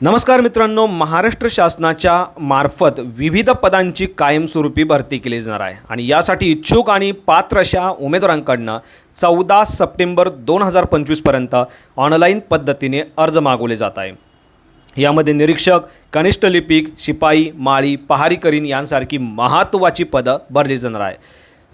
नमस्कार मित्रांनो महाराष्ट्र शासनाच्या मार्फत विविध पदांची कायमस्वरूपी भरती केली जाणार आहे. आणि यासाठी इच्छुक आणि पात्र अशा उमेदवारांकडनं चौदा सप्टेंबर दोन हजार पंचवीसपर्यंत ऑनलाईन पद्धतीने अर्ज मागवले जात आहे. यामध्ये निरीक्षक कनिष्ठ लिपिक शिपाई माळी पहारीकरीन यांसारखी महत्त्वाची पदं भरली जाणार आहे.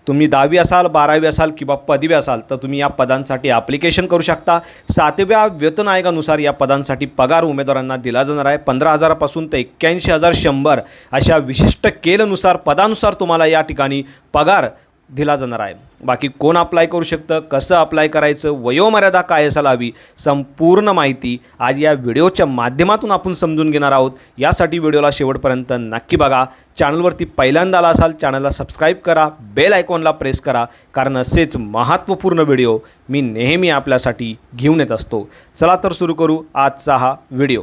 तुम्ही दहावी असाल बारावी असाल किंवा पदवी असाल तर तुम्ही या पदांसाठी ॲप्लिकेशन करू शकता. सातव्या वेतन आयोगानुसार या पदांसाठी पगार उमेदवारांना दिला जाणार आहे. पंधरा हजारापासून ते एक्क्याऐंशी हजार शंभर अशा विशिष्ट केलनुसार पदानुसार तुम्हाला या ठिकाणी पगार दिला जाणार आहे. बाकी कोण अप्लाय करू शकतं कसं अप्लाय करायचं वयोमर्यादा काय असायला हवी संपूर्ण माहिती आज या व्हिडिओच्या माध्यमातून आपण समजून घेणार आहोत. यासाठी व्हिडिओला शेवटपर्यंत नक्की बघा. चॅनलवरती पहिल्यांदा आला असाल चॅनलला सबस्क्राईब करा बेल आयकॉनला प्रेस करा कारण असेच महत्त्वपूर्ण व्हिडिओ मी नेहमी आपल्यासाठी घेऊन येत असतो. चला तर सुरू करू आजचा हा व्हिडिओ.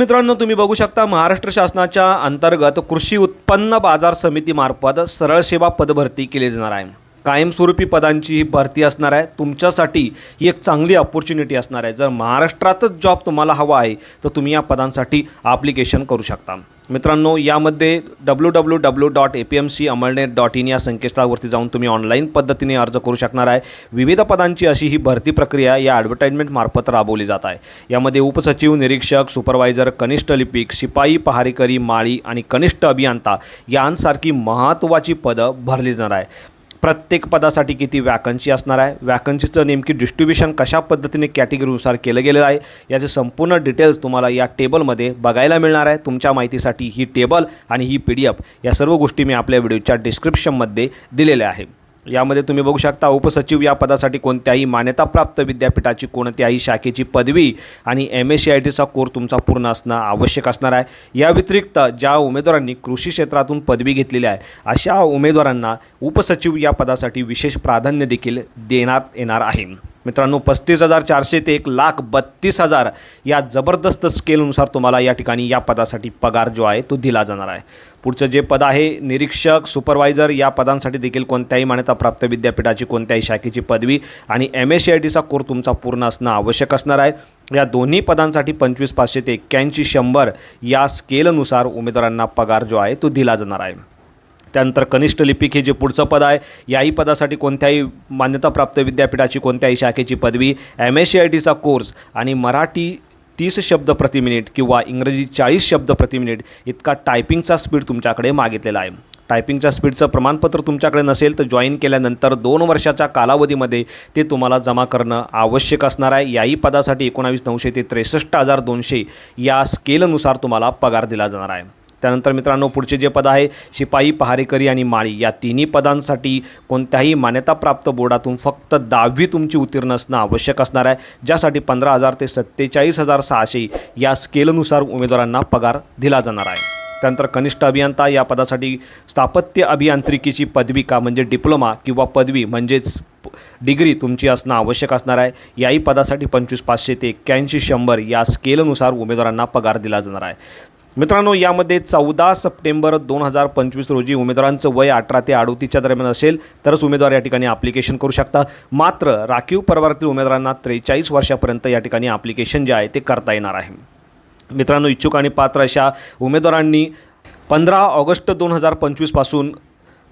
मित्रांनो तुम्ही बघू शकता महाराष्ट्र शासनाच्या अंतर्गत कृषी उत्पन्न बाजार समितीमार्फत सरळ सेवा पदभरती केली जाणार आहे. कायमस्वरूपी पदांची ही भरती असणार आहे. तुमच्यासाठी ही एक चांगली ऑपॉर्च्युनिटी असणार आहे. जर महाराष्ट्रातच जॉब तुम्हाला हवा आहे तर तुम्ही या पदांसाठी ॲप्लिकेशन करू शकता. मित्रांनो यामध्ये W W W dot A P M C Amalner dot in या संकेतस्थळावरती जाऊन तुम्ही ऑनलाईन पद्धतीने अर्ज करू शकणार आहे. विविध पदांची अशी ही भरती प्रक्रिया या ॲडव्हर्टाईजमेंटमार्फत राबवली जात आहे. यामध्ये उपसचिव निरीक्षक सुपरवायझर कनिष्ठ लिपिक शिपाई पहारेकरी माळी आणि कनिष्ठ अभियंता यांसारखी महत्त्वाची पदं भरली जाणार आहे. प्रत्येक पदासाठी किती वॅकन्सी असणार आहे? वॅकन्सीचं नेमकी डिस्ट्रीब्युशन कशा पद्धतीने कॅटेगरीनुसार केलं गेलं आहे? याचे संपूर्ण डिटेल्स तुम्हाला या टेबलमध्ये बघायला मिळणार आहे. तुमच्या माहितीसाठी ही टेबल आणि ही पी डी एफ या सर्व गोष्टी मी आपल्या व्हिडिओच्या डिस्क्रिप्शनमध्ये दिलेल्या आहे यामध्ये तुम्ही बघू शकता उपसचिव या पदासाठी कोणत्याही मान्यताप्राप्त विद्यापीठाची कोणत्याही शाखेची पदवी आणि एम एस सी आय टीचा कोर्स तुमचा पूर्ण असणं आवश्यक असणार आहे. या व्यतिरिक्त ज्या उमेदवारांनी कृषी क्षेत्रातून पदवी घेतलेली आहे अशा उमेदवारांना उपसचिव या पदासाठी विशेष प्राधान्य देखील देण्यात येणार आहे. मित्रांनो पस्तीस हजार चारशे ते एक लाख बत्तीस हजार या जबरदस्त स्केलनुसार तुम्हाला या ठिकाणी या पदासाठी पगार जो आहे तो दिला जाणार आहे. पुढचं जे पद आहे निरीक्षक सुपरवायझर या पदांसाठी देखील कोणत्याही मान्यताप्राप्त विद्यापीठाची कोणत्याही शाखेची पदवी आणि एम एस सी आय टीचा कोर तुमचा पूर्ण असणं आवश्यक असणार आहे. या दोन्ही पदांसाठी पंचवीस पाचशे ते एक्क्याऐंशी शंभर या स्केलनुसार उमेदवारांना पगार जो आहे तो दिला जाणार आहे. त्यानंतर कनिष्ठ लिपिक हे जे पुढचं पद आहे याही पदासाठी कोणत्याही मान्यताप्राप्त विद्यापीठाची कोणत्याही शाखेची पदवी एम एस सी आय टीचा कोर्स आणि मराठी तीस शब्द प्रति मिनिट किंवा इंग्रजी चाळीस शब्द प्रति मिनिट इतका टायपिंगचा स्पीड तुमच्याकडे मागितलेला आहे. टायपिंगच्या स्पीडचं प्रमाणपत्र तुमच्याकडे नसेल तर जॉईन केल्यानंतर दोन वर्षाच्या कालावधीमध्ये ते तुम्हाला जमा करणं आवश्यक असणार आहे. याही पदासाठी एकोणावीस नऊशे ते त्रेसष्ट हजार दोनशे या स्केलनुसार तुम्हाला पगार दिला जाणार आहे. त्यानंतर मित्रांनो पुढचे जे पद आहे शिपाई पहारेकरी आणि माळी या तिन्ही पदांसाठी कोणत्याही मान्यताप्राप्त बोर्डातून फक्त दहावी तुमची उत्तीर्ण असणं आवश्यक असणार आहे ज्यासाठी पंधरा हजार ते सत्तेचाळीस हजार सहाशे या स्केलनुसार उमेदवारांना पगार दिला जाणार आहे. त्यानंतर कनिष्ठ अभियंता या पदासाठी स्थापत्य अभियांत्रिकीची पदविका म्हणजे डिप्लोमा किंवा पदवी म्हणजेच डिग्री तुमची असणं आवश्यक असणार आहे. याही पदासाठी पंचवीस पाचशे ते एक्क्याऐंशी शंभर या स्केलनुसार उमेदवारांना पगार दिला जाणार आहे. मित्रांनो यामध्ये चौदा सप्टेंबर दोन हजार पंचवीस रोजी उमेदवारांचं वय अठरा ते अडोतीसच्या दरम्यान असेल तरच उमेदवार या ठिकाणी ॲप्लिकेशन करू शकता. मात्र राखीव परिवारातील उमेदवारांना त्रेचाळीस वर्षापर्यंत या ठिकाणी ॲप्लिकेशन जे आहे ते करता येणार आहे. मित्रांनो इच्छुक आणि पात्र अशा उमेदवारांनी पंधरा ऑगस्ट दोन हजार पंचवीसपासून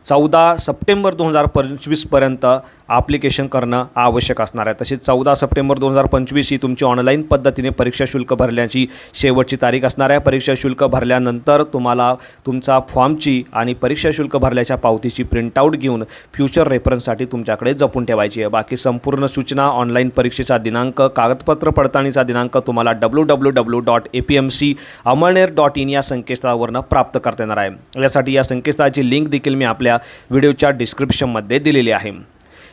चौदा सप्टेंबर दोन हजार पंचवीसपर्यंत ॲप्लिकेशन करणं आवश्यक असणार आहे. तसेच चौदा सप्टेंबर दोन हजार पंचवीस ही तुमची ऑनलाईन पद्धतीने परीक्षा शुल्क भरल्याची शेवटची तारीख असणार आहे. परीक्षा शुल्क भरल्यानंतर तुम्हाला तुमचा फॉर्मची आणि परीक्षा शुल्क भरल्याच्या पावतीची प्रिंटआउट घेऊन फ्युचर रेफरन्ससाठी तुमच्याकडे जपून ठेवायची आहे. बाकी संपूर्ण सूचना ऑनलाईन परीक्षेचा दिनांक कागदपत्र पडताळणीचा दिनांक तुम्हाला W W W dot A P M C Amalner dot in या संकेतस्थळावरनं प्राप्त करता येणार आहे. यासाठी या संकेतस्थळाची लिंक देखील मी आपल्या व्हिडिओच्या डिस्क्रिप्शनमध्ये दिलेली आहे.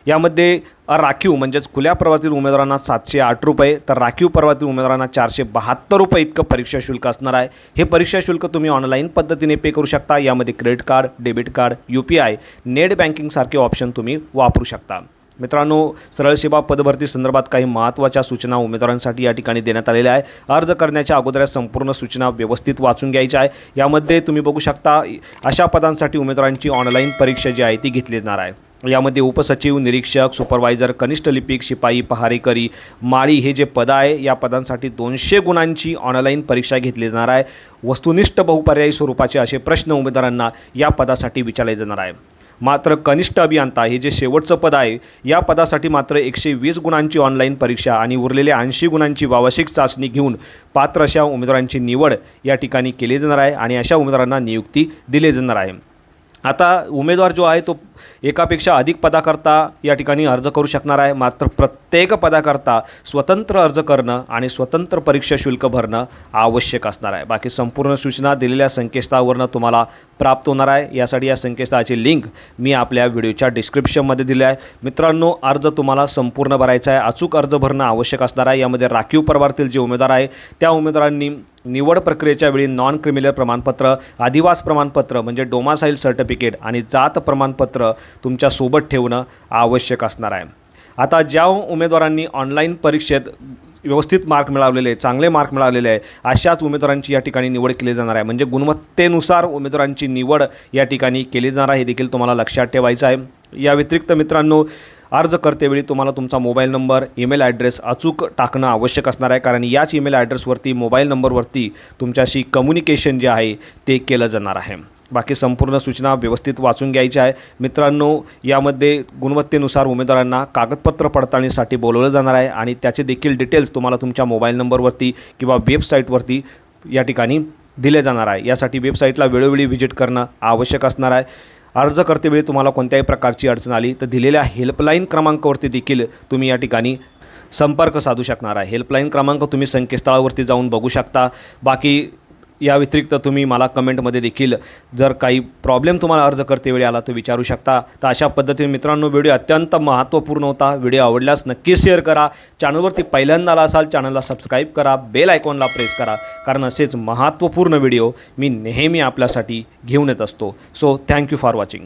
यामध्ये राखीव म्हणजेच खुल्या पर्वातील उमेदवारांना सातशे आठ रुपये तर राखीव पर्वातील उमेदवारांना चारशे बहात्तर रुपये इतकं परीक्षा शुल्क असणार आहे. हे परीक्षा शुल्क तुम्ही ऑनलाईन पद्धतीने पे करू शकता. यामध्ये credit card debit card U P I net बँकिंगसारखे option तुम्ही वापरू शकता. मित्रांनो सरळ सेवा पदभरती संदर्भात काही महत्त्वाच्या सूचना उमेदवारांसाठी या ठिकाणी देण्यात आलेल्या आहे अर्ज करण्याच्या अगोदर संपूर्ण सूचना व्यवस्थित वाचून घ्यायच्या आहे यामध्ये तुम्ही बघू शकता अशा पदांसाठी उमेदवारांची ऑनलाईन परीक्षा जी आहे ती घेतली जाणार आहे. यामध्ये उपसचिव निरीक्षक सुपरवायझर कनिष्ठ लिपिक शिपाई पहारेकरी माळी हे जे पद आहे या पदांसाठी दोनशे गुणांची ऑनलाईन परीक्षा घेतली जाणार आहे. वस्तुनिष्ठ बहुपर्यायी स्वरूपाचे असे प्रश्न उमेदवारांना या पदासाठी विचारले जाणार आहे. मात्र कनिष्ठ अभियंता हे जे शेवटचं पद आहे या पदासाठी मात्र एकशे वीस गुणांची ऑनलाईन परीक्षा आणि उरलेल्या ऐंशी गुणांची वावशिक चाचणी घेऊन पात्र अशा उमेदवारांची निवड या ठिकाणी केली जाणार आहे आणि अशा उमेदवारांना नियुक्ती दिली जाणार आहे. आता उमेदवार जो आहे तो एकापेक्षा अधिक पदाकरता या ठिकाणी अर्ज करू शकणार आहे. मात्र प्रत्येक पदाकरता स्वतंत्र अर्ज करणं आणि स्वतंत्र परीक्षा शुल्क भरणं आवश्यक असणार आहे. बाकी संपूर्ण सूचना दिलेल्या संकेतस्थळावरनं तुम्हाला प्राप्त होणार आहे. यासाठी या संकेतस्थळाची लिंक मी आपल्या व्हिडिओच्या डिस्क्रिप्शनमध्ये दिली आहे. मित्रांनो अर्ज तुम्हाला संपूर्ण भरायचा आहे. अचूक अर्ज भरणं आवश्यक असणार आहे. यामध्ये राखीव परवारतील जे उमेदवार आहे त्या उमेदवारांनी निवड प्रक्रियेच्या वेळी नॉन क्रिमिनल प्रमाणपत्र आदिवास प्रमाणपत्र म्हणजे डोमासाईल सर्टिफिकेट आणि जात प्रमाणपत्र तुमच्यासोबत ठेवणं आवश्यक असणार आहे. आता ज्या उमेदवारांनी ऑनलाईन परीक्षेत व्यवस्थित मार्क मिळवलेले चांगले मार्क मिळालेले आहे अशाच उमेदवारांची या ठिकाणी निवड केली जाणार आहे. म्हणजे गुणवत्तेनुसार उमेदवारांची निवड या ठिकाणी केली जाणार आहे हे देखील तुम्हाला लक्षात ठेवायचं आहे. या व्यतिरिक्त मित्रांनो अर्ज करतेवेळी तुम्हाला तुमचा मोबाईल नंबर ईमेल ॲड्रेस अचूक टाकणं आवश्यक असणार आहे. कारण याच ईमेल ॲड्रेसवरती मोबाईल नंबरवरती तुमच्याशी कम्युनिकेशन जे आहे ते केलं जाणार आहे. बाकी संपूर्ण सूचना व्यवस्थित वाचून घ्यायच्या आहे. मित्रांनो यामध्ये गुणवत्तेनुसार उमेदवारांना कागदपत्र पडताळणीसाठी बोलवलं जाणार आहे आणि त्याचे देखील डिटेल्स तुम्हाला तुमच्या मोबाईल नंबरवरती किंवा वेबसाईटवरती या ठिकाणी दिले जाणार आहे. यासाठी वेबसाईटला वेळोवेळी व्हिजिट करणं आवश्यक असणार आहे. अर्ज करतेवेळी तुम्हाला कोणत्याही प्रकारची अडचण आली तर दिलेल्या हेल्पलाईन क्रमांकावरती देखील तुम्ही या ठिकाणी संपर्क साधू शकणार आहे. हेल्पलाईन क्रमांक तुम्ही संकेतस्थळावरती जाऊन बघू शकता. बाकी या व्यतिरिक्त तुम्ही मला कमेंटमध्ये देखील जर काही प्रॉब्लेम तुम्हाला अर्ज करतेवेळी आला तर विचारू शकता. तर अशा पद्धतीने मित्रांनो व्हिडिओ अत्यंत महत्त्वपूर्ण होता. व्हिडिओ आवडल्यास नक्कीच शेअर करा. चॅनलवरती पहिल्यांदा आला असाल चॅनलला सबस्क्राईब करा. बेल आयकॉनला प्रेस करा. कारण असेच महत्त्वपूर्ण व्हिडिओ मी नेहमी आपल्यासाठी घेऊन येत असतो. So thank you for watching